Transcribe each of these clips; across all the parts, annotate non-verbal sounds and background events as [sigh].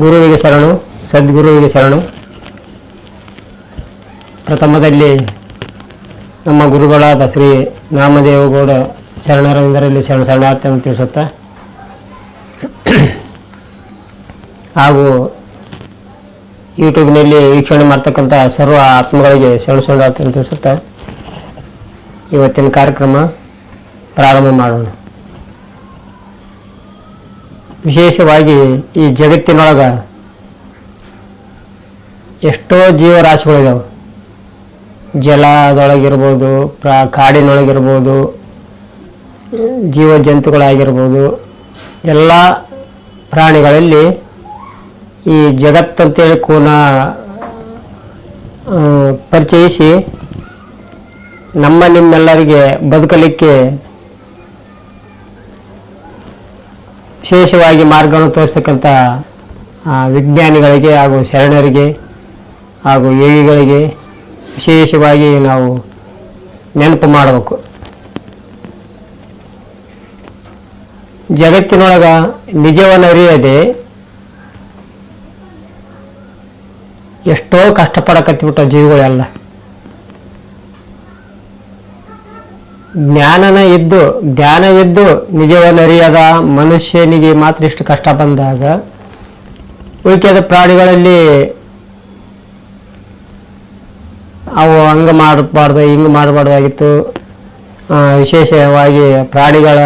ಗುರುವಿಗೆ ಶರಣು, ಸದ್ಗುರುವಿಗೆ ಶರಣು. ಪ್ರಥಮದಲ್ಲಿ ನಮ್ಮ ಗುರುಗಳಾದ ಶ್ರೀ ನಾಮದೇವಗೌಡ ಶರಣರಿಂದರಲ್ಲಿ ಶರಣ ಶರಣಾರ್ಥವನ್ನು ತಿಳಿಸುತ್ತಾ, ಹಾಗೂ ಯೂಟ್ಯೂಬ್ನಲ್ಲಿ ವೀಕ್ಷಣೆ ಮಾಡ್ತಕ್ಕಂಥ ಸರ್ವ ಆತ್ಮಗಳಿಗೆ ಶರಣ ಶರಣಾರ್ಥವನ್ನು ತಿಳಿಸುತ್ತಾ, ಇವತ್ತಿನ ಕಾರ್ಯಕ್ರಮ. ಪ್ರಾರಂಭ ಮಾಡೋಣ. ವಿಶೇಷವಾಗಿ ಈ ಜಗತ್ತಿನೊಳಗ ಎಷ್ಟೋ ಜೀವರಾಶಿಗಳಿದಾವೆ. ಜಲದೊಳಗಿರ್ಬೋದು, ಪ್ರ, ಕಾಡಿನೊಳಗಿರ್ಬೋದು ಜೀವ ಜಂತುಗಳಾಗಿರ್ಬೋದು ಎಲ್ಲ ಪ್ರಾಣಿಗಳಲ್ಲಿ ಈ ಜಗತ್ತಂತೇಳಿ ಕೂನ ಪರಿಚಯಿಸಿ ನಮ್ಮ ನಿಮ್ಮೆಲ್ಲರಿಗೆ ಬದುಕಲಿಕ್ಕೆ ವಿಶೇಷವಾಗಿ ಮಾರ್ಗವನ್ನು ತೋರಿಸ್ತಕ್ಕಂಥ ವಿಜ್ಞಾನಿಗಳಿಗೆ ಹಾಗೂ ಶರಣರಿಗೆ ಹಾಗೂ ಯೋಗಿಗಳಿಗೆ ವಿಶೇಷವಾಗಿ ನಾವು ನೆನಪು ಮಾಡಬೇಕು. ಜಗತ್ತಿನೊಳಗ ನಿಜವನ್ನು ಅರಿಯದೆ ಎಷ್ಟೋ ಕಷ್ಟಪಡಕತ್ತಿಬಿಟ್ಟ ಜೀವಿಗಳೆಲ್ಲ. ಜ್ಞಾನನ ಇದ್ದು ಜ್ಞಾನವಿದ್ದು ನಿಜವನ್ನು ಅರಿಯದ ಮನುಷ್ಯನಿಗೆ ಮಾತ್ರ ಇಷ್ಟು ಕಷ್ಟ ಬಂದಾಗ, ಉಳಿಕೆದ ಪ್ರಾಣಿಗಳಲ್ಲಿ ಅವು ಹಂಗೆ ಮಾಡಬಾರ್ದು, ಹಿಂಗೆ ಮಾಡಬಾರ್ದಾಗಿತ್ತು. ವಿಶೇಷವಾಗಿ ಪ್ರಾಣಿಗಳ,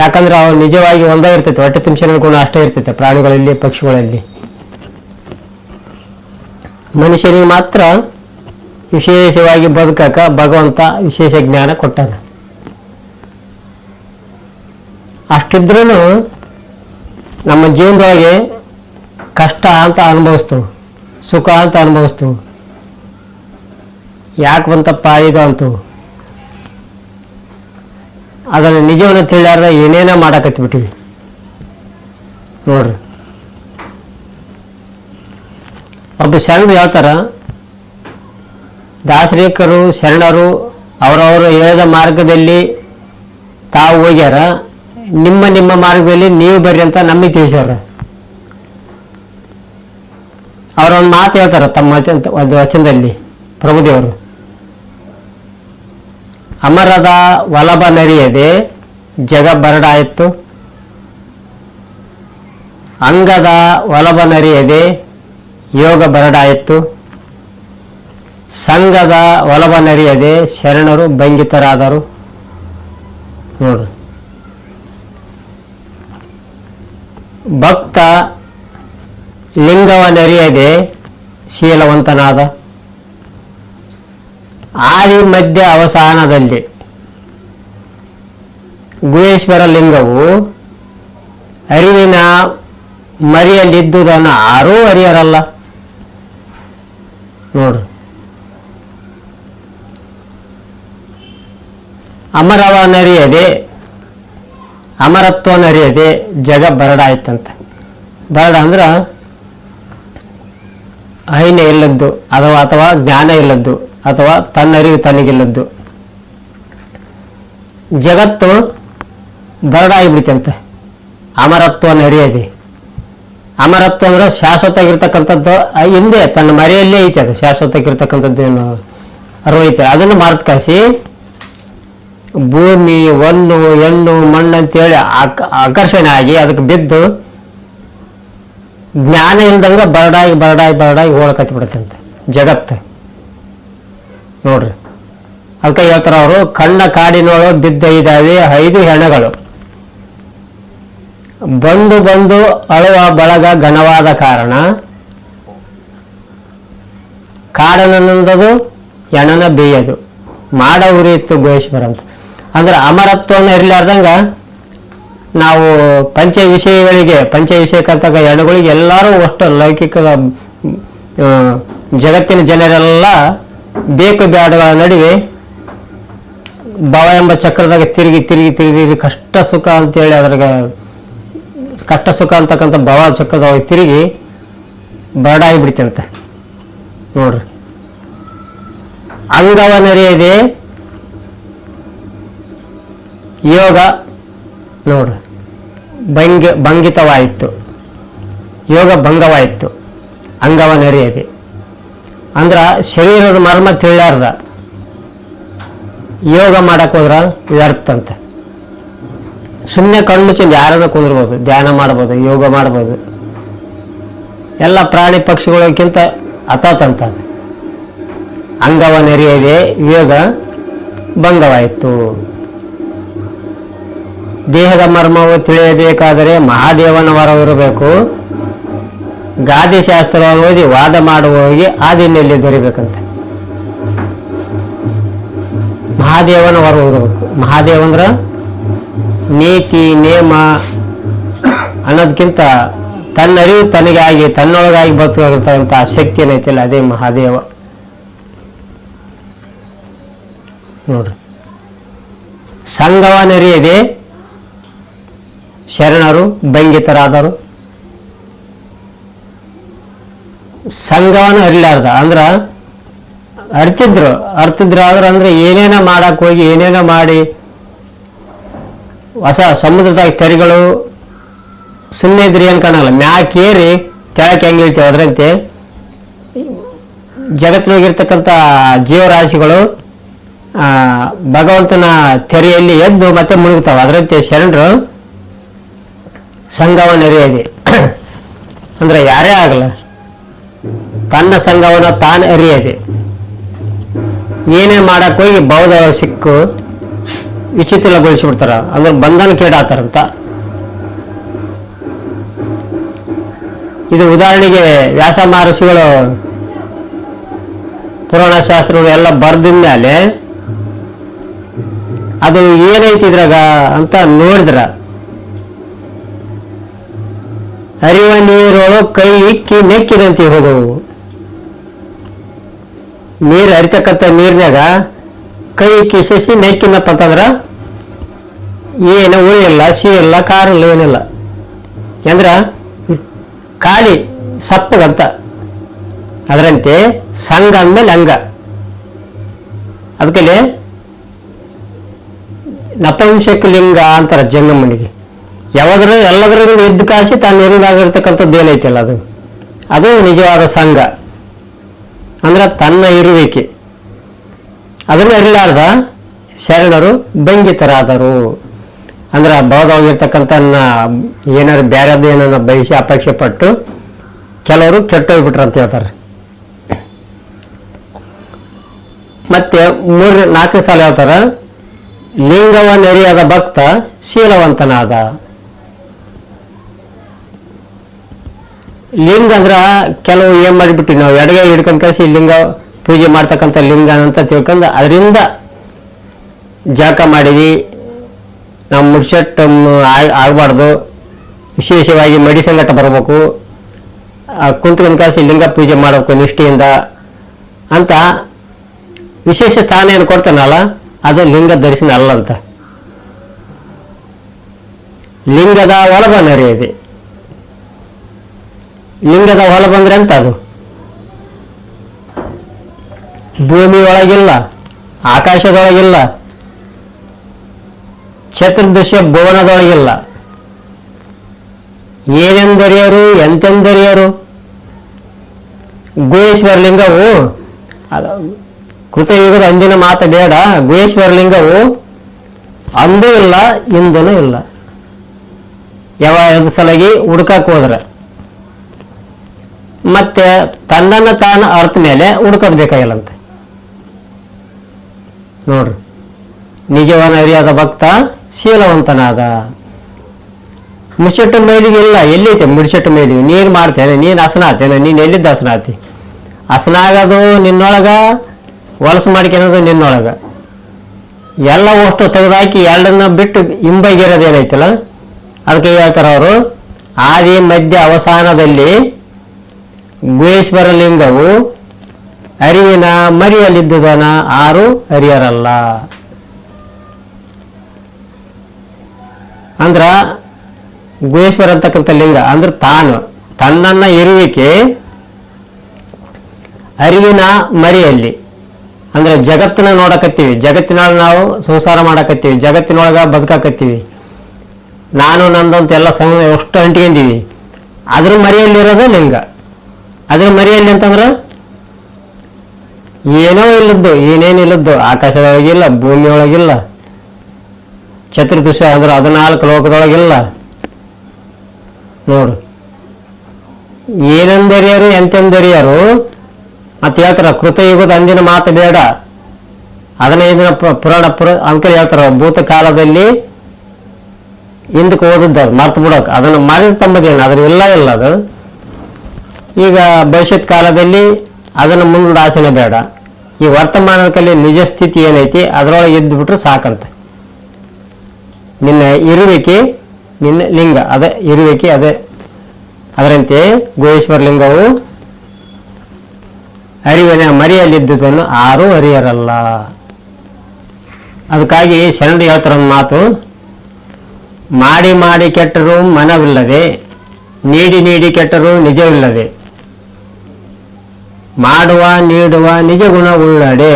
ಯಾಕಂದ್ರೆ ಅವು ನಿಜವಾಗಿ ಒಂದೇ ಇರ್ತೈತೆ, ಹೊಟ್ಟೆ ತುಂಬಿಸಿನ ಗುಣ ಅಷ್ಟೇ ಇರ್ತೈತೆ ಪ್ರಾಣಿಗಳಲ್ಲಿ, ಪಕ್ಷಿಗಳಲ್ಲಿ. ಮನುಷ್ಯನಿಗೆ ಮಾತ್ರ ವಿಶೇಷವಾಗಿ ಬದುಕಕ ಭಗವಂತ ವಿಶೇಷ ಜ್ಞಾನ ಕೊಟ್ಟಾನ. ಅಷ್ಟಿದ್ರೂ ನಮ್ಮ ಜೀವನದೊಳಗೆ ಕಷ್ಟ ಅಂತ ಅನುಭವಿಸ್ತು, ಸುಖ ಅಂತ ಅನುಭವಿಸ್ತು. ಯಾಕೆ ಬಂತಪ್ಪ ಇದು ಅಂತು. ಅದನ್ನು ನಿಜವನ್ನು ತಿಳಿಯಾರ್ದ ಏನೇನ ಮಾಡಕತ್ಬಿಟ್ಟಿವಿ. ನೋಡ್ರಿ. ಒಬ್ಬ ಸಣ್ಣ ಹೇಳ್ತಾರ ದಾಸರಿಕರು, ಶರಣರು ಅವರವರು ಹೇಳಿದ ಮಾರ್ಗದಲ್ಲಿ ತಾವು ಹೋಗ್ಯಾರ. ನಿಮ್ಮ ನಿಮ್ಮ ಮಾರ್ಗದಲ್ಲಿ ನೀವು ಬರ್ರಿ ಅಂತ ನಮಗೆ ತಿಳಿಸ್ಯಾರ. ಅವರೊಂದು ಮಾತು ಹೇಳ್ತಾರ ತಮ್ಮ ವಚನ, ಒಂದು ವಚನದಲ್ಲಿ ಪ್ರಭುದೇವರು. ಅಮರದ ಒಲಬ ನರಿಯದೆ ಜಗ ಬರಡಾಯಿತು. ಅಂಗದ ಒಲಬ ನರಿಯದೆ ಯೋಗ ಬರಡಾಯಿತು. ಸಂಘದ ಒಲಬ ನರಿಯದೆ ಶರಣರು ಭಂಗಿತರಾದರು ನೋಡ್ರಿ. ಭಕ್ತ ಲಿಂಗವ ನರಿಯದೆ ಶೀಲವಂತನಾದ. ಆದಿ ಮಧ್ಯ ಅವಸಾನದಲ್ಲಿ ಗುಹೇಶ್ವರ ಲಿಂಗವು ಅರಿವಿನ ಮರಿಯಲ್ಲಿದ್ದುದನ್ನು ಯಾರೂ ಅರಿಯರಲ್ಲ. ನೋಡ್ರಿ. ಅಮರವನರಿಯದೆ ಅಮರತ್ವನರಿಯದೆ ಜಗ ಬರಡಾಯ್ತಂತೆ. ಬರಡ ಅಂದ್ರೆ ಐನ ಇಲ್ಲದ್ದು ಅಥವಾ ಅಥವಾ ಜ್ಞಾನ ಇಲ್ಲದ್ದು ಅಥವಾ ತನ್ನರಿವು ತನಗಿಲ್ಲದ್ದು. ಜಗತ್ತು ಬರಡಾಗಿಬಿಡ್ತಂತೆ ಅಮರತ್ವನ ಅರಿಯದೆ ಅಮರತ್ವ ಅಂದ್ರೆ ಶಾಶ್ವತವಾಗಿರ್ತಕ್ಕಂಥದ್ದು ಹಿಂದೆ ತನ್ನ ಮರೆಯಲ್ಲೇ ಐತೆ ಅದು. ಶಾಶ್ವತವಾಗಿರ್ತಕ್ಕಂಥದ್ದು ಏನು ಅರಿವು ಐತೆ ಅದನ್ನು ಮರೆತು ಕಾಸಿ ಭೂಮಿ ಒಂದು ಎಣ್ಣು ಮಣ್ಣು ಅಂತೇಳಿ ಆಕ ಆಕರ್ಷಣೆ ಆಗಿ ಅದಕ್ಕೆ ಬಿದ್ದು ಜ್ಞಾನ ಇಲ್ದಂಗ ಬರಡಾಗಿ ಬರಡಾಗಿ ಬರಡಾಗಿ ಹೋಳಕತ್ ಬಿಡುತ್ತಂತೆ ಜಗತ್ತು. ನೋಡ್ರಿ. ಅದಕ್ಕೆ ಹೇಳ್ತಾರ ಅವರು, ಕಣ್ಣ ಕಾಡಿನೊಳು ಬಿದ್ದ ಇದ್ದಾವೆ ಐದು ಹೆಣಗಳು. ಬಂದು ಬಂದು ಅಳುವ ಬಳಗ ಘನವಾದ ಕಾರಣ ಕಾಡನಂದದು ಎಣನ ಬೇಯದು. ಮಾಡ ಉರಿಯಿತ್ತು ಗುಹೇಶ್ವರ ಅಂತ. ಅಂದ್ರೆ ಅಮರತ್ವವನ್ನು ಇರಲಾರ್ದಂಗ ನಾವು ಪಂಚ ವಿಷಯಗಳಿಗೆ ಪಂಚ ವಿಷಯಕ್ಕಂತಾಗ ಹೆಣ್ಣುಗಳಿಗೆ ಎಲ್ಲರೂ ಅಷ್ಟು ಲೌಕಿಕದ ಜಗತ್ತಿನ ಜನರೆಲ್ಲ ಬೇಕು ಬ್ಯಾಡುಗಳ ನಡುವೆ ಭವ ಎಂಬ ಚಕ್ರದಾಗ ತಿರುಗಿ ತಿರುಗಿ ತಿರುಗಿ ಕಷ್ಟ ಸುಖ ಅಂತೇಳಿ ಅದ್ರಾಗ ಕಷ್ಟ ಸುಖ ಅಂತಕ್ಕಂಥ ಭವ ಚಕ್ರದಾಗ ತಿರುಗಿ ಬರಡಾಗಿ ಬಿಡ್ತಂತೆ ನೋಡ್ರಿ. ಅಂಗವನರಿಯದೆ ಯೋಗ ನೋಡ್ರಿ ಭಂಗಿ, ಭಂಗಿತವಾಯಿತು. ಯೋಗ ಭಂಗವಾಯಿತು. ಅಂಗವ ನೆರೆಯದೆ. ಅಂದ್ರೆ ಶರೀರದ ಮರ್ಮ ತಿಳಿಯಾರ್ದ. ಯೋಗ ಮಾಡಕ್ಕೆ ಹೋದ್ರ ವ್ಯರ್ಥ ಅಂತ. ಸುಮ್ಮನೆ ಕಣ್ಣು ಮುಚ್ಚಿಂದ ಯಾರನ್ನ ಕುಂದಿರ್ಬೋದು ಧ್ಯಾನ ಮಾಡ್ಬೋದು, ಯೋಗ ಮಾಡ್ಬೋದು. ಎಲ್ಲ ಪ್ರಾಣಿ ಪಕ್ಷಿಗಳಿಗಿಂತ ಅತಾತಂತ ಅದು. ಅಂಗವ ನೆರೆಯದೆ, ಯೋಗ ಭಂಗವಾಯಿತು. ದೇಹದ ಮರ್ಮವು ತಿಳಿಯಬೇಕಾದರೆ ಮಹಾದೇವನ ವರವಿರಬೇಕು ಗಾದೆ ಶಾಸ್ತ್ರವನ್ನು ಓದಿ ವಾದ ಮಾಡುವವರಿಗೆ ಆದಿನಲ್ಲಿ ದೊರಿಬೇಕಂತ. ಮಹಾದೇವನ ವರ ಇರಬೇಕು. ಮಹಾದೇವ ಅಂದ್ರ ನೀತಿ, ನೇಮ ಅನ್ನೋದಕ್ಕಿಂತ ತನ್ನ ತನಗಾಗಿ ತನಗೆ ತನ್ನೊಳಗಾಗಿ ಬದುಕಿರ್ತಕ್ಕಂಥ ಶಕ್ತಿ ಏನೈತಿಲ್ಲ ಅದೇ ಮಹಾದೇವ. ನೋಡ್ರಿ. ಸಂಘವ ಶರಣರು ಭಂಗಿತರಾದರು ಸಂಘವನ್ನು ಅರಿಲಾರ್ದ, ಅಂದ್ರೆ ಅರ್ತಿದ್ರು ಅರ್ತಿದ್ರು ಆದ್ರೆ ಅಂದ್ರೆ ಏನೇನೋ ಮಾಡಕ್ ಹೋಗಿ, ಏನೇನೋ ಮಾಡಿ, ಹೊಸ ಸಮುದ್ರದಾಗ ತೆರಿಗಳು ಸುಮ್ಮನೆ ಇದ್ರಿ ಏನ್ ಕಾಣಲ್ಲ ಮ್ಯಾಕೇರಿ ಕೆಳಕ್ಕೆ ಹೆಂಗೆ ಇಳ್ತೇವೆ ಅದರಂತೆ. ಜಗತ್ತಿನಾಗಿರ್ತಕ್ಕಂಥ ಜೀವರಾಶಿಗಳು ಭಗವಂತನ ತೆರೆಯಲ್ಲಿ ಎದ್ದು ಮತ್ತೆ ಮುಳುಗ್ತಾವೆ, ಅದರಂತೆ ಶರಣರು. ಸಂಘವನ್ನು ಎರೆಯದೆ [clears throat] ಅಂದ್ರೆ ಯಾರೇ ಆಗಲ್ಲ ತನ್ನ ಸಂಘವನ್ನು ತಾನು ಅರಿಯದೆ ಏನೇ ಮಾಡಕ್ಕೆ ಹೋಗಿ ಬೌದ್ಧ ಸಿಕ್ಕು ವಿಚಿತ್ರಗೊಳಿಸ್ಬಿಡ್ತಾರ. ಅಂದ್ರೆ ಬಂಧನ ಕೇಡಾತಾರಂತ ಇದು ಉದಾಹರಣೆಗೆ ವ್ಯಾಸ ಮಹರ್ಷಿಗಳು ಪುರಾಣ ಶಾಸ್ತ್ರಗಳು ಎಲ್ಲ ಬರ್ದಿದ ಮೇಲೆ ಅದು ಏನೈತಿ ಇದ್ರಾಗ ಅಂತ ನೋಡಿದ್ರ. ಹರಿವ ನೀರೊಳು ಕೈ ಇಕ್ಕಿ ನೆಕ್ಕಿದಂತೆ ಹೋದವು. ನೀರು ಹರಿತಕ್ಕಂಥ ನೀರಿನಾಗ ಕೈ ಇಕ್ಕಿ ಸಸಿ ನೆಕ್ಕಿನಪ್ಪ ಅಂತಂದ್ರೆ ಏನು ಇಲ್ಲ ಸಿ ಇಲ್ಲ ಏನಿಲ್ಲ. ಅಂದ್ರೆ ಖಾಲಿ ಸಪ್ಪಗಂತ. ಅದರಂತೆ ಸಂಘ ಅಂದಮೇಲೆ ಅಂಗ. ಅದಕ್ಕೆ ನಪುಂಸಕ ಲಿಂಗ ಅಂತಾರ ಜಂಗಮಣಿಗೆ ಯಾವಾದ್ರ ಎಲ್ಲದರಿಂದ ಎದ್ದು ಕಾಸಿ ತಾನು ಇರುವುದಾಗಿರ್ತಕ್ಕಂಥದ್ದು ಏನೈತಲ್ಲ ಅದು. ಅದು ನಿಜವಾದ ಸಂಘ. ಅಂದ್ರೆ ತನ್ನ ಇರುವಿಕೆ. ಅದನ್ನು ಅರಿಲಾರ್ದ ಶರಣರು ಬೆಂಗಿತರಾದರು ಅಂದ್ರೆ ಬೌದ್ಧವಾಗಿರ್ತಕ್ಕಂಥ ಏನಾರು ಬೇರೆದು ಏನನ್ನ ಬಯಸಿ ಅಪೇಕ್ಷೆ ಪಟ್ಟು ಕೆಲವರು ಕೆಟ್ಟೋಗ್ಬಿಟ್ರು ಅಂತ ಹೇಳ್ತಾರೆ. ಮತ್ತೆ ಮೂರು ನಾಲ್ಕು ಸಲ ಹೇಳ್ತಾರ ಲಿಂಗವ ಎರಿಯಾದ ಭಕ್ತ ಶೀಲವಂತನಾದ. ಲಿಂಗ ಅಂದ್ರ ಕೆಲವು ಏನ್ ಮಾಡಿಬಿಟ್ಟು ನಾವು? ಎಡಗೈ ಹಿಡ್ಕೊಂಡ್ ಕಳಿಸಿ ಲಿಂಗ ಪೂಜೆ ಮಾಡ್ತಕ್ಕಂಥ ಲಿಂಗ ಅಂತ ತಿಳ್ಕೊಂಡು ಅದರಿಂದ ಜಾಕ ಮಾಡಿವಿ. ನಾವು ಮುಡ್ಸೆಟ್ ಆಗಬಾರ್ದು. ವಿಶೇಷವಾಗಿ ಮಡಿ ಸಂಗಟ ಬರಬೇಕು. ಕುಂತ್ಕೊಂಡ್ ಕಳಿಸಿ ಲಿಂಗ ಪೂಜೆ ಮಾಡಬೇಕು ನಿಷ್ಠೆಯಿಂದ ಅಂತ ವಿಶೇಷ ಸ್ಥಾನ ಏನು ಕೊಡ್ತಾನಲ್ಲ, ಅದು ಲಿಂಗ ದರ್ಶನ ಅಲ್ಲ ಅಂತ. ಲಿಂಗದ ಒಳಬನರಿ ನಡೆಯಿದೆ ಲಿಂಗದ ಹೊಲ ಬಂದ್ರೆ ಅಂತ ಅದು? ಭೂಮಿ ಒಳಗಿಲ್ಲ, ಆಕಾಶದೊಳಗಿಲ್ಲ, ಚತುರ್ದಶ ಭುವನದೊಳಗಿಲ್ಲ. ಏನೆಂದರಿಯರು, ಎಂತೆಂದರಿಯರು? ಗುಹೇಶ್ವರ ಲಿಂಗವು ಕೃತಯುಗದ ಅಂದಿನ ಮಾತು ಬೇಡ, ಗುಹೇಶ್ವರ ಲಿಂಗವು ಅಂದೂ ಇಲ್ಲ, ಇಂದೂ ಇಲ್ಲ. ಯಾವ ಸಲಗಿ ಹುಡ್ಕಕ್ ಹೋದ್ರೆ? ಮತ್ತೆ ತನ್ನನ್ನು ತಾನು ಅರ್ಥ ಮೇಲೆ ಹುಡ್ಕೋದ್ ಬೇಕಾಗಿಲ್ಲಂತೆ. ನೋಡ್ರಿ. ನಿಜವನ ಅರಿಯಾದ ಭಕ್ತ, ಶೀಲವಂತನಾದ. ಮುಚ್ಚಟ್ಟು ಮೈಲಿಗೆ ಇಲ್ಲ ಎಲ್ಲೈತೆ ಮುಡ್ಸೆಟ್ಟು ಮೈಲಿಗೆ? ನೀನು ಮಾಡ್ತೇನೆ, ನೀನು ಹಸನಾತೇನೆ ನೀನು ಎಲ್ಲಿದ್ದ ಹಸನಾತಿ ಹಸನಾಗೋದು ನಿನ್ನೊಳಗ ಹೊಲಸು ಮಾಡ್ಕೊಳೋದು ನಿನ್ನೊಳಗ. ಎಲ್ಲ ಅಷ್ಟು ತೆಗೆದಾಕಿ ಎರಡನ್ನ ಬಿಟ್ಟು ಹಿಂಬೈಗಿರೋದು ಏನೈತಲ್ಲ? ಅದಕ್ಕೆ ಹೇಳ್ತಾರೆ ಅವರು ಆದಿ ಮಧ್ಯ ಅವಸಾನದಲ್ಲಿ ಗುಹೇಶ್ವರ ಲಿಂಗವು ಅರಿವಿನ ಮರಿಯಲ್ಲಿದ್ದುದನ ಆರು ಅರಿಯರಲ್ಲ. ಅಂದ್ರ ಗುಹೇಶ್ವರ ಅಂತಕ್ಕಂಥ ಲಿಂಗ, ಅಂದ್ರೆ ತಾನು, ತನ್ನನ್ನ ಇರುವಿಕೆ ಅರಿವಿನ ಮರಿಯಲ್ಲಿ, ಅಂದ್ರೆ ಜಗತ್ತನ್ನ ನೋಡಕತ್ತೀವಿ. ಜಗತ್ತಿನೊಳಗೆ ನಾವು ಸಂಸಾರ ಮಾಡಕತ್ತೀವಿ, ಜಗತ್ತಿನೊಳಗ ಬದುಕಾಕತ್ತೀವಿ. ನಾನು ನಂದಂತೆಲ್ಲ ಸಂ ಅಷ್ಟು ಅಂಟ್ಕೊಂಡಿವಿ ಅದ್ರ ಮರಿಯಲ್ಲಿರೋದೇ ಲಿಂಗ. ಅದ್ರ ಮರಿಯಲ್ಲಿ ಅಂತಂದ್ರೆ? ಏನೋ ಇಲ್ಲದ್ದು ಏನೇನಿಲ್ಲದ್ದು ಆಕಾಶದೊಳಗಿಲ್ಲ, ಭೂಮಿಯೊಳಗಿಲ್ಲ, ಚತುರ್ದಶ ಅಂದ್ರ ಹದಿನಾಲ್ಕು ಲೋಕದೊಳಗಿಲ್ಲ. ನೋಡು. ಏನೆಂದರಿಯರು, ಎಂತೆಂದರಿಯರು, ಮತ್ತೆ ಹೇಳ್ತಾರ, ಕೃತಯುಗದ ಅಂದಿನ ಮಾತು ಬೇಡ. ಹದಿನೈದಿನ ಪುರಾಣ ಪುರ, ಅಂಕಲ್ ಹೇಳ್ತಾರ ಭೂತ ಕಾಲದಲ್ಲಿ ಹಿಂದಕ್ಕೆ ಓದದ್ದು ಮರ್ತು ಬಿಡೋಕೆ. ಅದನ್ನು ಮರೆತು ತಮ್ಮದೇನು ಅದ್ರ ಇಲ್ಲ ಇಲ್ಲ ಅದು. ಈಗ ಭವಿಷ್ಯತ್ ಕಾಲದಲ್ಲಿ ಅದನ್ನು ಮುಂದೆ ಆಸೆನೇ ಬೇಡ. ಈ ವರ್ತಮಾನದಲ್ಲಿ ನಿಜ ಸ್ಥಿತಿ ಏನೈತಿ, ಅದರೊಳಗೆ ಇದ್ದು ಬಿಟ್ರೆ ಸಾಕಂತ. ನಿನ್ನ ಇರುವಿಕೆ, ನಿನ್ನ ಲಿಂಗ, ಅದೇ ಇರುವಿಕೆ, ಅದೇ. ಅದರಂತೆ ಗೋಯೇಶ್ವರ ಲಿಂಗವು ಅರಿವಿನ ಮರಿಯಲ್ಲಿದ್ದುದನ್ನು ಆರೂ ಅರಿಯರಲ್ಲ. ಅದಕ್ಕಾಗಿ ಶರಣರು ಹೇಳ್ತಾರ ಮಾತು, ಮಾಡಿ ಮಾಡಿ ಕೆಟ್ಟರೂ ಮನವಿಲ್ಲದೆ, ನೀಡಿ ನೀಡಿ ಕೆಟ್ಟರೂ ನಿಜವಿಲ್ಲದೆ. ಮಾಡುವ, ನೀಡುವ ನಿಜ ಗುಣ ಉಳ್ಳಡೆ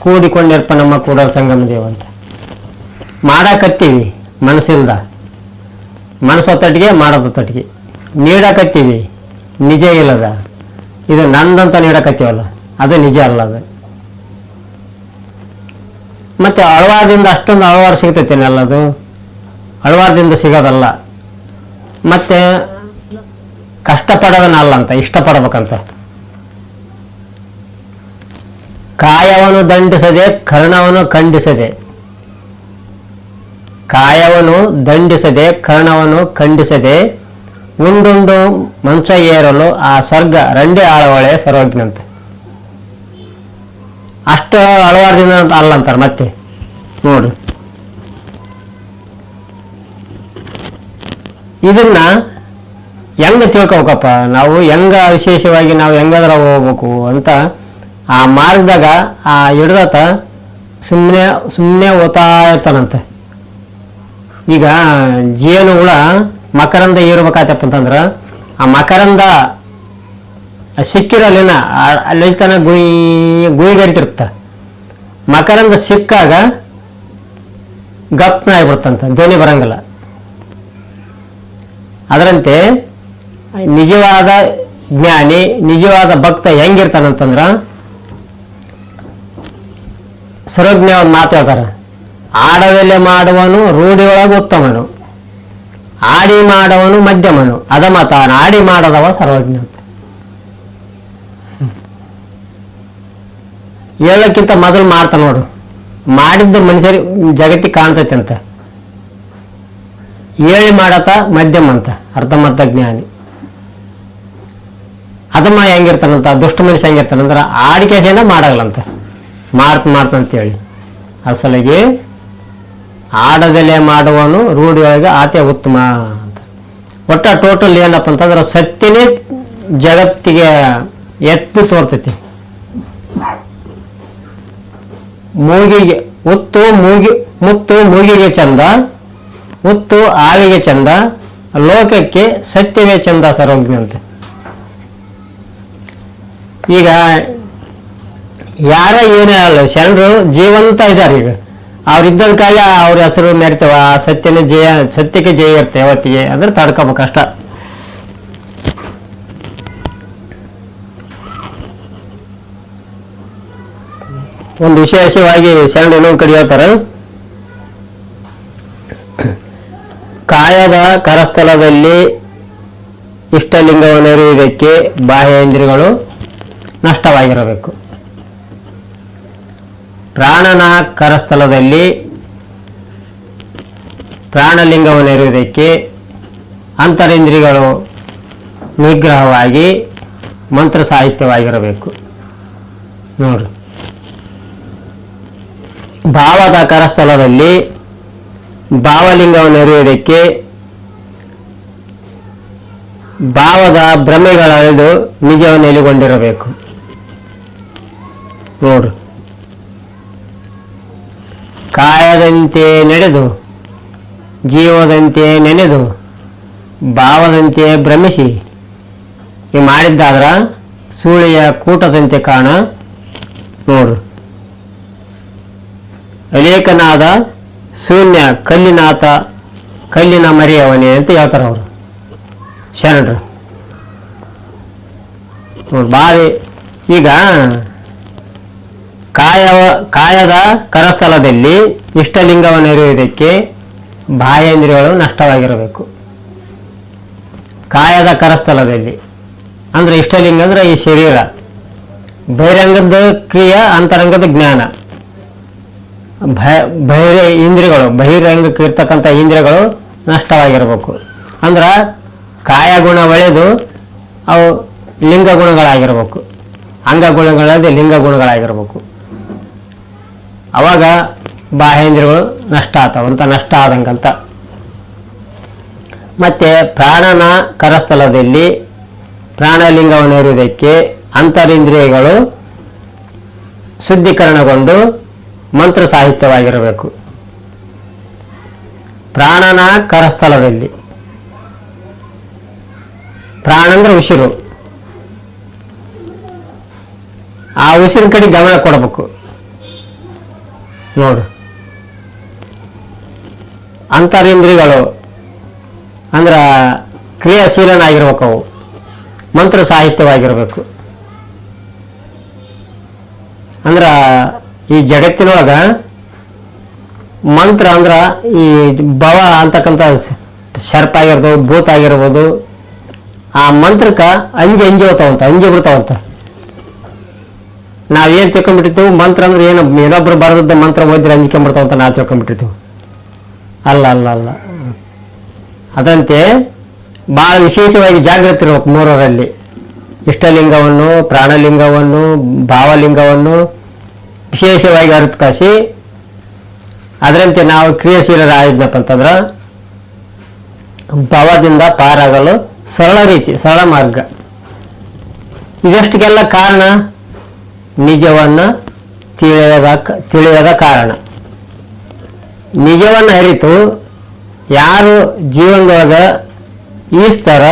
ಕೂಡಿಕೊಂಡಿರ್ಪ ನಮ್ಮ ಕೂಡ ಸಂಗಮ ದೇವ ಅಂತ. ಮಾಡಾಕತ್ತೀವಿ ತಟ್ಟಿಗೆ ಮನಸ್ಸೊತ್ತಟ್ಟಿಗೆ ತಟ್ಟಿಗೆ ನೀಡಕತ್ತೀವಿ, ನಿಜ ಇಲ್ಲದ. ಇದು ನಂದಂತ ನೀಡಕತ್ತೀವಲ್ಲ, ಅದು ನಿಜ ಅಲ್ಲ ಅದು. ಮತ್ತೆ ಅಳವಾರದಿಂದ ಅಷ್ಟೊಂದು ಅಳವಾರು ಸಿಗ್ತೈತೇನೆ ಅದು? ಅಳವಾರದಿಂದ ಸಿಗೋದಲ್ಲ. ಮತ್ತೆ ಕಷ್ಟಪಡೋದನ್ನ ಅಲ್ಲ ಅಂತ, ಇಷ್ಟಪಡ್ಬೇಕಂತ. ಕಾಯವನ್ನು ದಂಡಿಸದೆ, ಕರ್ಣವನ್ನು ಖಂಡಿಸದೆ. ಕಾಯವನ್ನು ದಂಡಿಸದೆ, ಕರ್ಣವನ್ನು ಖಂಡಿಸದೆ, ಉಂಡುಂಡು ಮಂಚ ಏರಲು ಆ ಸ್ವರ್ಗ ರಂಡಿ ಆಳವಳೆ ಸರ್ವಜ್ಞಂತೆ ಅಷ್ಟು ಅಳವಾರದಿಂದ ಅಂತ ಅಲ್ಲ ಅಂತಾರೆ ಮತ್ತೆ ನೋಡ್ರಿ ಇದನ್ನ ಹೆಂಗ ತಿಳ್ಕೊಬೇಕಪ್ಪ? ನಾವು ಹೆಂಗ ವಿಶೇಷವಾಗಿ ನಾವು ಹೆಂಗಾದ್ರ ಹೋಗ್ಬೇಕು ಅಂತ ಆ ಮಾರ್ಗದಾಗ ಆ ಹಿಡ್ದಾತ ಸುಮ್ಮನೆ ಸುಮ್ಮನೆ ಓದ್ತಾ ಇರ್ತಾನಂತೆ. ಈಗ ಜೇನು ಹುಳ ಮಕರಂದ ಏರ್ಬೇಕಾಯ್ತಪ್ಪ ಅಂತಂದ್ರೆ, ಆ ಮಕರಂದ ಸಿಕ್ಕಿರಲ್ಲಿನ ಅಲ್ಲಿ ತನ ಗುಯಿ ಗುಯಿಗರಿತಿರುತ್ತ ಮಕರಂದ ಸಿಕ್ಕಾಗ ಗಪ್ನ ಆಗಿಬಿಡ್ತಂತ, ಧ್ವನಿ ಬರಂಗಿಲ್ಲ. ಅದರಂತೆ ನಿಜವಾದ ಜ್ಞಾನಿ, ನಿಜವಾದ ಭಕ್ತ ಹೆಂಗಿರ್ತಾನಂತಂದ್ರ ಸರ್ವಜ್ಞ ಒಂದು ಮಾತು ಆಡವೆಲ್ಲ ಆಡವೆಲೆ ಮಾಡುವನು ರೂಢಿಯೊಳಗೆ ಉತ್ತಮನು. ಆಡಿ ಮಾಡವನು ಮಧ್ಯಮನು. ಅಧಮತ ಆಡಿ ಮಾಡದವ ಸರ್ವಜ್ಞ ಅಂತ. ಹೇಳಕ್ಕಿಂತ ಮೊದಲು ಮಾಡ್ತಾ ನೋಡು. ಮಾಡಿದ್ದು ಮನುಷ್ಯರಿಗೆ ಜಗತ್ತಿಗೆ ಕಾಣ್ತೈತೆ ಅಂತ. ಹೇಳಿ ಮಾಡತ ಮಧ್ಯಮ ಅಂತ. ಅರ್ಧಮರ್ಧ ಜ್ಞಾನಿ. ಅದಮ್ಮ ಹೆಂಗಿರ್ತಾನಂತ? ದುಷ್ಟ ಮನುಷ್ಯ ಹೆಂಗಿರ್ತಾನಂದ್ರ ಆಡಿಕೆಸೇನ ಮಾಡಲ್ಲಂತ ಮಾಡ್ತ ಮಾಡ್ತಂತೇಳಿ ಅಸಲಿಗೆ ಆಡದಲೆ ಮಾಡುವನು ರೂಢಿಯೊಳಗೆ ಆತೆ ಉತ್ತಮ ಅಂತ. ಒಟ್ಟ ಟೋಟಲ್ ಏನಪ್ಪ ಅಂತಂದ್ರೆ ಸತ್ಯನೇ ಜಗತ್ತಿಗೆ ಎತ್ತಿ ತೋರ್ತೈತಿ. ಮೂಗಿಗೆ ಉತ್ತು, ಮೂಗಿ, ಮುತ್ತು, ಮೂಗಿಗೆ ಚಂದ, ಉತ್ತು, ಆವಿಗೆ ಚಂದ, ಲೋಕಕ್ಕೆ ಸತ್ಯವೇ ಚಂದ ಸರೋಜ್ಞಂತೆ ಈಗ ಯಾರ ಏನೇ ಅಲ್ಲ, ಶರಣರು ಜೀವಂತ ಇದ್ದಾರೆ ಈಗ. ಅವ್ರಿದ್ದದಕ್ಕಾಗಿ ಅವ್ರ ಹೆಸರು ನಡೀತಾವ ಆ ಸತ್ಯನ ಜಯ, ಸತ್ಯಕ್ಕೆ ಜಯ ಇರ್ತೇವೆ ಅವತ್ತಿಗೆ ಅಂದ್ರೆ ತಡ್ಕೋಬೇಕು ಅಷ್ಟ. ಒಂದು ವಿಶೇಷವಾಗಿ ಶರಣ ಇನ್ನೊಂದು ಕಡೆ ಹೇಳ್ತಾರೆ. ಕಾಯದ ಕರಸ್ಥಲದಲ್ಲಿ ಇಷ್ಟಲಿಂಗವನ್ನು ಬಾಹ್ಯ ಇಂದ್ರಿಯಗಳು ನಷ್ಟವಾಗಿರಬೇಕು. ಪ್ರಾಣನ ಕರಸ್ಥಳದಲ್ಲಿ ಪ್ರಾಣಲಿಂಗವನ್ನು ಎರೆಯುವುದಕ್ಕೆ ಅಂತರೇಂದ್ರಿಯಗಳು ನಿಗ್ರಹವಾಗಿ ಮಂತ್ರ ಸಾಹಿತ್ಯವಾಗಿರಬೇಕು. ನೋಡ್ರಿ ಭಾವದ ಕರಸ್ಥಲದಲ್ಲಿ ಭಾವಲಿಂಗವನ್ನು ಎರೆಯುವುದಕ್ಕೆ ಭಾವದ ಭ್ರಮೆಗಳಳೆದು ನಿಜವನ್ನು ಎಲೆಗೊಂಡಿರಬೇಕು ನೋಡ್ರಿ ಕಾಯದಂತೆ ನಡೆದು, ಜೀವದಂತೆ ನೆನೆದು, ಭಾವದಂತೆ ಭ್ರಮಿಸಿ, ಈ ಮಾಡಿದ್ದಾದ್ರ ಸೂಳೆಯ ಕೂಟದಂತೆ ಕಾಣ ನೋಡ್ರಿ ಅಲೇಖನಾದ ಶೂನ್ಯ ಕಲ್ಲಿನಾಥ, ಕಲ್ಲಿನ ಮರಿಯವನೇ ಅಂತ ಹೇಳ್ತಾರೆ ಅವರು. ಶರಣರು. ನೋಡಿ, ಬಾರಿ ಈಗ ಕಾಯವ, ಕಾಯದ ಕರಸ್ಥಲದಲ್ಲಿ ಇಷ್ಟಲಿಂಗವನ್ನು ಇರುವುದಕ್ಕೆ ಬಾಹೇಂದ್ರಿಯಗಳು ನಷ್ಟವಾಗಿರಬೇಕು. ಕಾಯದ ಕರಸ್ಥಲದಲ್ಲಿ ಅಂದ್ರೆ ಇಷ್ಟಲಿಂಗ ಅಂದ್ರೆ ಈ ಶರೀರ. ಬಹಿರಂಗದ ಕ್ರಿಯೆ, ಅಂತರಂಗದ ಜ್ಞಾನ. ಭಯ, ಬಹಿರ ಇಂದ್ರಿಯಗಳು, ಬಹಿರಂಗಕ್ಕೆ ಇರ್ತಕ್ಕಂಥ ಇಂದ್ರಿಯಗಳು ನಷ್ಟವಾಗಿರಬೇಕು. ಅಂದ್ರೆ ಕಾಯ ಗುಣ ಒಳೆದು ಅವು ಲಿಂಗ ಗುಣಗಳಾಗಿರ್ಬೇಕು. ಅಂಗ ಗುಣಗಳಲ್ಲದೆ ಲಿಂಗ ಗುಣಗಳಾಗಿರ್ಬೇಕು. ಅವಾಗ ಬಾಹೇಂದ್ರಗಳು ನಷ್ಟ ಆತಾವಂತ ನಷ್ಟ ಆದಂಗಂತ. ಮತ್ತೆ ಪ್ರಾಣನ ಕರಸ್ಥಲದಲ್ಲಿ ಪ್ರಾಣಲಿಂಗವನ್ನು ಇರುವುದಕ್ಕೆ ಅಂತರಿಂದ್ರಿಯಗಳು ಶುದ್ಧೀಕರಣಗೊಂಡು ಮಂತ್ರ ಸಾಹಿತ್ಯವಾಗಿರಬೇಕು. ಪ್ರಾಣನ ಕರಸ್ಥಲದಲ್ಲಿ ಪ್ರಾಣ ಅಂದ್ರೆ ಉಸಿರು. ಆ ಉಸಿರಿನ ಕಡೆ ಗಮನ ಕೊಡಬೇಕು. ನೋಡು. ಅಂತರಿಂದ್ರಿಗಳು ಅಂದ್ರೆ ಕ್ರಿಯಾಶೀಲನಾಗಿರ್ಬೇಕು ಅವು ಮಂತ್ರ ಸಾಹಿತ್ಯವಾಗಿರ್ಬೇಕು. ಅಂದ್ರೆ ಈ ಜಗತ್ತಿನೊಳಗ ಮಂತ್ರ ಅಂದ್ರೆ ಈ ಭವ ಅಂತಕ್ಕಂಥ ಸರ್ಪ ಆಗಿರ್ಬೋದು, ಭೂತ ಆಗಿರ್ಬೋದು, ಆ ಮಂತ್ರಕ್ಕೆ ಅಂಜಿ ಅಂಜಿ ಹೋತಾವಂತ ಅಂಜಿ ಬಿಡ್ತಾವಂತ. ನಾವೇನ್ ತಿಳ್ಕೊಂಡ್ಬಿಟ್ಟಿರ್ತೀವಿ ಮಂತ್ರ ಅಂದ್ರೆ ಏನು ಇನ್ನೊಬ್ರು ಬರೆದದ್ದ ಮಂತ್ರ ಓದಿದ್ರೆ ಅಂಜಿಕೊಂಡ್ಬಿಡ್ತಾವಂತ ನಾವು ತಿಳ್ಕೊಂಡ್ಬಿಟ್ಟಿರ್ತೀವಿ. ಅಲ್ಲ ಅಲ್ಲ ಅಲ್ಲ. ಅದಂತೆ ಬಹಳ ವಿಶೇಷವಾಗಿ ಜಾಗೃತಿ ಇರಬೇಕು ಮೂರರಲ್ಲಿ. ಇಷ್ಟಲಿಂಗವನ್ನು, ಪ್ರಾಣಲಿಂಗವನ್ನು, ಭಾವಲಿಂಗವನ್ನು, ವಿಶೇಷವಾಗಿ ಅರ್ಥಕಾಸಿ ಅದರಂತೆ ನಾವು ಕ್ರಿಯಾಶೀಲರಾಗಿದ್ನಪ್ಪ ಅಂತಂದ್ರೆ ಭಾವದಿಂದ ಪಾರಾಗಲು ಸರಳ ರೀತಿ, ಸರಳ ಮಾರ್ಗ. ಇದಷ್ಟಕ್ಕೆಲ್ಲ ಕಾರಣ ನಿಜವನ್ನು ತಿಳಿಯದ ತಿಳಿಯದ ಕಾರಣ. ನಿಜವನ್ನು ಅರಿತು ಯಾರು ಜೀವನದೊಳಗ ಈಸ್ತಾರ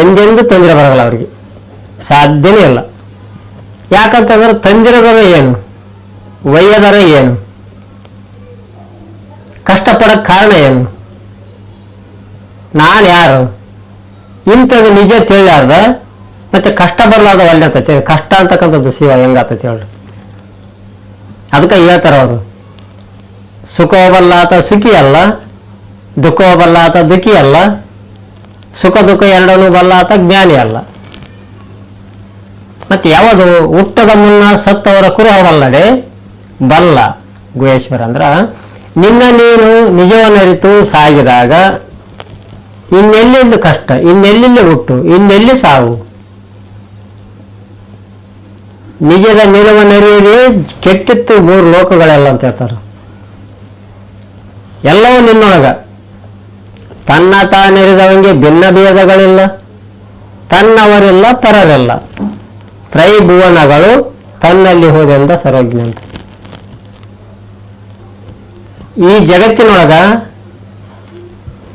ಎಂದೆಂದು ತೊಂದರೆ ಬರಲ್ಲ ಅವರಿಗೆ. ಸಾಧ್ಯನೇ ಇಲ್ಲ. ಯಾಕಂತಂದ್ರೆ ತಂದಿರೋದರ ಏನು? ಒಯ್ಯದರ ಏನು? ಕಷ್ಟಪಡೋಕ್ಕೆ ಕಾರಣ ಏನು? ನಾನು ಯಾರು ಇಂಥದ್ದು ನಿಜ ತಿಳಿಲಾರ್ದ ಮತ್ತೆ ಕಷ್ಟ ಬರಲಾರ್ದ ಒಳ್ಳೆ ಆಗ್ತೈತೆ ಕಷ್ಟ ಅಂತಕ್ಕಂಥದ್ದು ಶಿವ ಹೆಂಗಾತೈತೆ ಹೇಳ್ರಿ. ಅದಕ್ಕೆ ಹೇಳ್ತಾರ ಅವರು. ಸುಖ ಬಲ್ಲಾತ ಸುಖಿ ಅಲ್ಲ, ದುಃಖ ಬಲ್ಲಾತ ದುಃಖಿ ಅಲ್ಲ, ಸುಖ ದುಃಖ ಎರಡನ್ನೂ ಬಲ್ಲಾತ ಜ್ಞಾನಿ ಅಲ್ಲ. ಮತ್ತೆ ಯಾವುದು? ಹುಟ್ಟದ ಮುನ್ನ ಸತ್ತವರ ಕುರುಹವಲ್ಲದೆ ಬಲ್ಲ. ಗುಹೇಶ್ವರ ಅಂದ್ರೆ, ನಿನ್ನ ನೀನು ನಿಜವನ್ನರಿತು ಸಾಗಿದಾಗ, ಇನ್ನೆಲ್ಲಿಂದು ಕಷ್ಟ, ಇನ್ನೆಲ್ಲಿಂದ ಹುಟ್ಟು, ಇನ್ನೆಲ್ಲಿ ಸಾವು? ನಿಜದ ನಿಲುವನ್ನರಿಯದೇ ಕೆಟ್ಟಿತ್ತು ಮೂರು ಲೋಕಗಳೆಲ್ಲ ಅಂತ ಹೇಳ್ತಾರೆ. ಎಲ್ಲವೂ ನಿನ್ನೊಳಗ. ತನ್ನ ತಾನೆರಿದವಂಗೆ ಭಿನ್ನ ಭೇದಗಳಿಲ್ಲ. ತನ್ನವರಿಲ್ಲ, ಪರರಿಲ್ಲ. ತ್ರೈಭುವನಗಳು ತನ್ನಲ್ಲಿ ಹೋದೆಂದ ಸರ್ವಜ್ಞ ಅಂತ. ಈ ಜಗತ್ತಿನೊಳಗ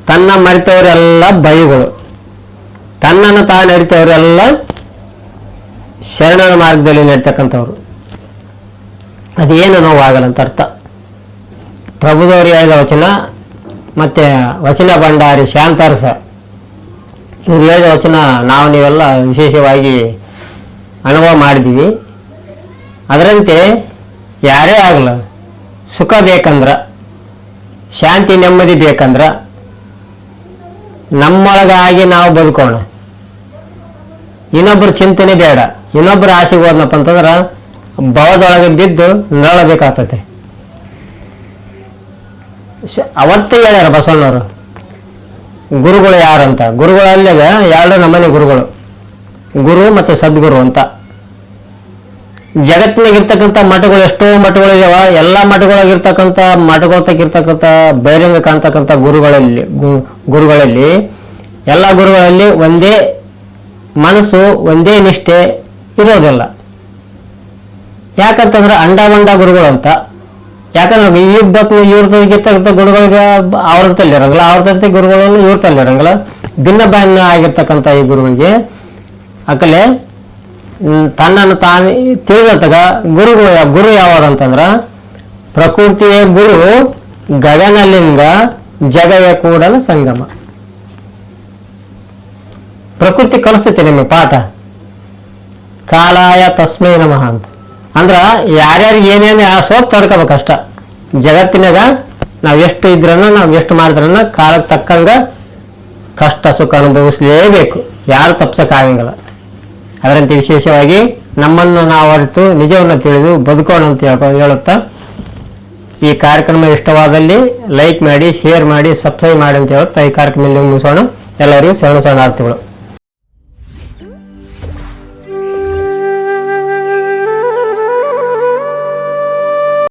ತನ್ನ ಮರೆತವರೆಲ್ಲ ಬೈಗಳು. ತನ್ನನ್ನು ತಾನು ಅರಿತವರೆಲ್ಲ ಶರಣರ ಮಾರ್ಗದಲ್ಲಿ ನಡ್ತಕ್ಕಂಥವ್ರು. ಅದೇನು ನೋವಾಗಲ್ಲ ಅಂತ ಅರ್ಥ. ಪ್ರಭುದವರು ಹೇಳಿದ ವಚನ, ಮತ್ತು ವಚನ ಭಂಡಾರಿ ಶಾಂತರಸ ಇವ್ರು ಹೇಳಿದ ವಚನ ನಾವು ನೀವೆಲ್ಲ ವಿಶೇಷವಾಗಿ ಅನುಭವ ಮಾಡಿದ್ದೀವಿ. ಅದರಂತೆ ಯಾರೇ ಆಗಲ್ಲ ಸುಖ ಬೇಕಂದ್ರೆ, ಶಾಂತಿ ನೆಮ್ಮದಿ ಬೇಕಂದ್ರೆ, ನಮ್ಮೊಳಗಾಗಿ ನಾವು ಬದುಕೋಣ. ಇನ್ನೊಬ್ಬರ ಚಿಂತನೆ ಬೇಡ. ಇನ್ನೊಬ್ಬರ ಆಸೆಗೆ ಹೋದ್ನಪ್ಪ ಅಂತಂದ್ರೆ ಭವದೊಳಗೆ ಬಿದ್ದು ನರಳಬೇಕಾಗ್ತದೆ. ಅವತ್ತೇ ಹೇಳ್ಯಾರ ಬಸವಣ್ಣವರು, ಗುರುಗಳು ಯಾರಂತ ಗುರುಗಳಲ್ಲಾಗ ಎರಡು ನಮ್ಮನೆ ಗುರುಗಳು, ಗುರು ಮತ್ತು ಸದ್ಗುರು ಅಂತ. ಜಗತ್ತಿನಾಗಿರ್ತಕ್ಕಂಥ ಮಠಗಳು ಎಷ್ಟೋ ಮಠಗಳಿದಾವ ಎಲ್ಲ ಮಠಗಳಾಗಿರ್ತಕ್ಕಂಥ ಮಠಗಳತಕ್ಕಿರ್ತಕ್ಕಂಥ ಬಹಿರಂಗ ಕಾಣ್ತಕ್ಕಂಥ ಗುರುಗಳಲ್ಲಿ ಗುರುಗಳಲ್ಲಿ, ಎಲ್ಲ ಗುರುಗಳಲ್ಲಿ ಒಂದೇ ಮನಸ್ಸು, ಒಂದೇ ನಿಷ್ಠೆ ಇರೋದಿಲ್ಲ. ಯಾಕಂತಂದ್ರೆ ಅಂಡಾವಂಡ ಗುರುಗಳು ಅಂತ, ಯಾಕಂದ್ರೆ ಈ ಬತ್ತು ಇವ್ರ ತಗಿರ್ತಕ್ಕಂಥ ಗುರುಗಳಿಗೆ ಅವ್ರ ತಲ್ಲಿರಂಗಿಲ್ಲ ಅವ್ರ ತಂತೆ ಗುರುಗಳನ್ನು ಇವ್ರ ತಲ್ಲಿರಂಗಿಲ್ಲ ಭಿನ್ನ ಭಿನ್ನ ಆಗಿರ್ತಕ್ಕಂಥ ಈ ಗುರುಗಳಿಗೆ ಅಕಲೆ ತನ್ನನ್ನು ತಾನು ತಿಳಿದತ್ತಾಗ ಗುರುಗಳು ಗುರು ಯಾವಾಗ ಅಂತಂದ್ರೆ, ಪ್ರಕೃತಿಯ ಗುರು ಗಗನಲಿಂಗ ಜಗಯ ಕೂಡಲ ಸಂಗಮ. ಪ್ರಕೃತಿ ಕಲಿಸ್ತೈತೆ ನಿಮಗೆ ಪಾಠ? ಕಾಲಾಯ ತಸ್ಮೈ ನಮಃ ಅಂತ. ಅಂದ್ರೆ ಯಾರ್ಯಾರಿಗೆ ಏನೇನು ಸೋಪ್ ತಡ್ಕೋಬೇಕಷ್ಟ ಜಗತ್ತಿನಾಗ ನಾವು ಎಷ್ಟು ಇದ್ರನ್ನ, ನಾವು ಎಷ್ಟು ಮಾಡಿದ್ರನ್ನ ಕಾಲಕ್ಕೆ ತಕ್ಕಂಗ ಕಷ್ಟ ಸುಖ ಅನುಭವಿಸಲೇಬೇಕು. ಯಾರು ತಪ್ಸಕ್ಕಾಗಂಗಿಲ್ಲ ಅದರಂತೆ ವಿಶೇಷವಾಗಿ ನಮ್ಮನ್ನು ನಾವು ಅರಿತು, ನಿಜವನ್ನು ತಿಳಿದು ಬದುಕೋಣ ಅಂತ ಹೇಳ್ಕೊ ಹೇಳುತ್ತಾ, ಈ ಕಾರ್ಯಕ್ರಮ ಇಷ್ಟವಾದಲ್ಲಿ ಲೈಕ್ ಮಾಡಿ, ಶೇರ್ ಮಾಡಿ, ಸಬ್ಸ್ಕ್ರೈಬ್ ಮಾಡಿ ಅಂತ ಹೇಳುತ್ತಾ ಈ ಕಾರ್ಯಕ್ರಮದಲ್ಲಿ ಮುಗಿಸೋಣ. ಎಲ್ಲರಿಗೂ ಶರಣ ಶರಣಾರ್ಥಿಗಳು.